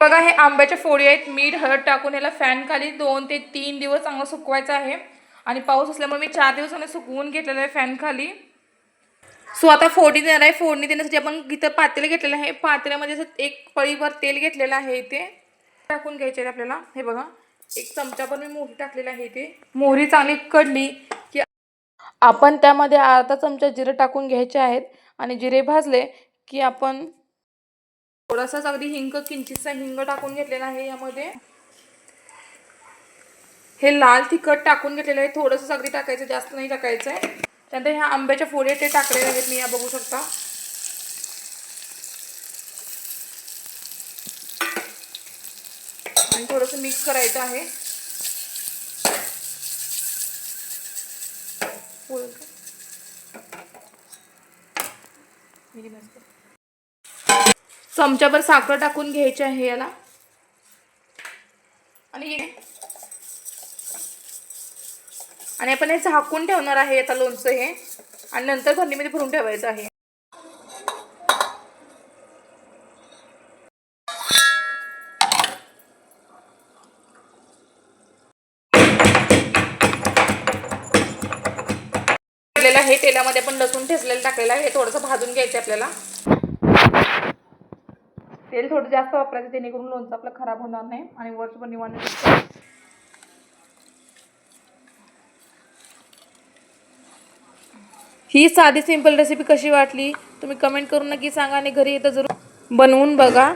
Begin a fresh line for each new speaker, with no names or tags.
बघा हे आंब्याच्या फोडी आहेत. मीठ हळद टाकून याला फॅन खाली दोन ते तीन दिवस चांगलं सुकवायचं आहे. आणि पाऊस असल्यामुळे मी चार दिवसांनी सुकवून घेतलेलं आहे फॅन खाली. सो आता फोडणी देणार आहे. फोडणी देण्यासाठी आपण इथं पातेलं घेतलेलं आहे. पातेल्यामध्ये असं एक पळीभर तेल घेतलेलं आहे इथे. टाकून घ्यायचे आहे आपल्याला. हे बघा एक चमचा पण मी मोहरी टाकलेली आहे इथे. मोहरी चांगली कडली की आपण त्यामध्ये अर्धा चमचा जिरे टाकून घ्यायचे आहेत. आणि जिरे भाजले की आपण थोडासाच अगदी हिंग किंचितसा हिंग टाकून घेतलेला आहे यामध्ये. हे लाल तिखट टाकून घेतलेलं आहे. थोडंसं अगदी टाकायचं जास्त नाही टाकायचं आहे. त्यानंतर ह्या आंब्याच्या फोडे ते टाकलेले आहेत मी या बघू शकता. आणि थोडंसं मिक्स करायचं आहे. मी मस्त. चमच्याभर साखर टाकून घ्यायची आहे याला. आणि हे- आणि आपण हे झाकून ठेवणार आहे आता लोणचं हे. आणि नंतर भरणीमध्ये भरून ठेवायचं आहे. आहे तेलामध्ये आपण लसूण ठेचलेलं टाकलेलं आहे. हे थोडंसं भाजून घ्यायचं आपल्याला. तेल थोडं जास्त वापरायचं जेणेकरून लोणचं आपलं खराब होणार नाही आणि वर्षभर निवांत ही साधी सिंपल रेसिपी कशी वाटली? तुम्ही कमेंट करून नक्की सांगा आणि घरी येतं जरूर बनवून बघा.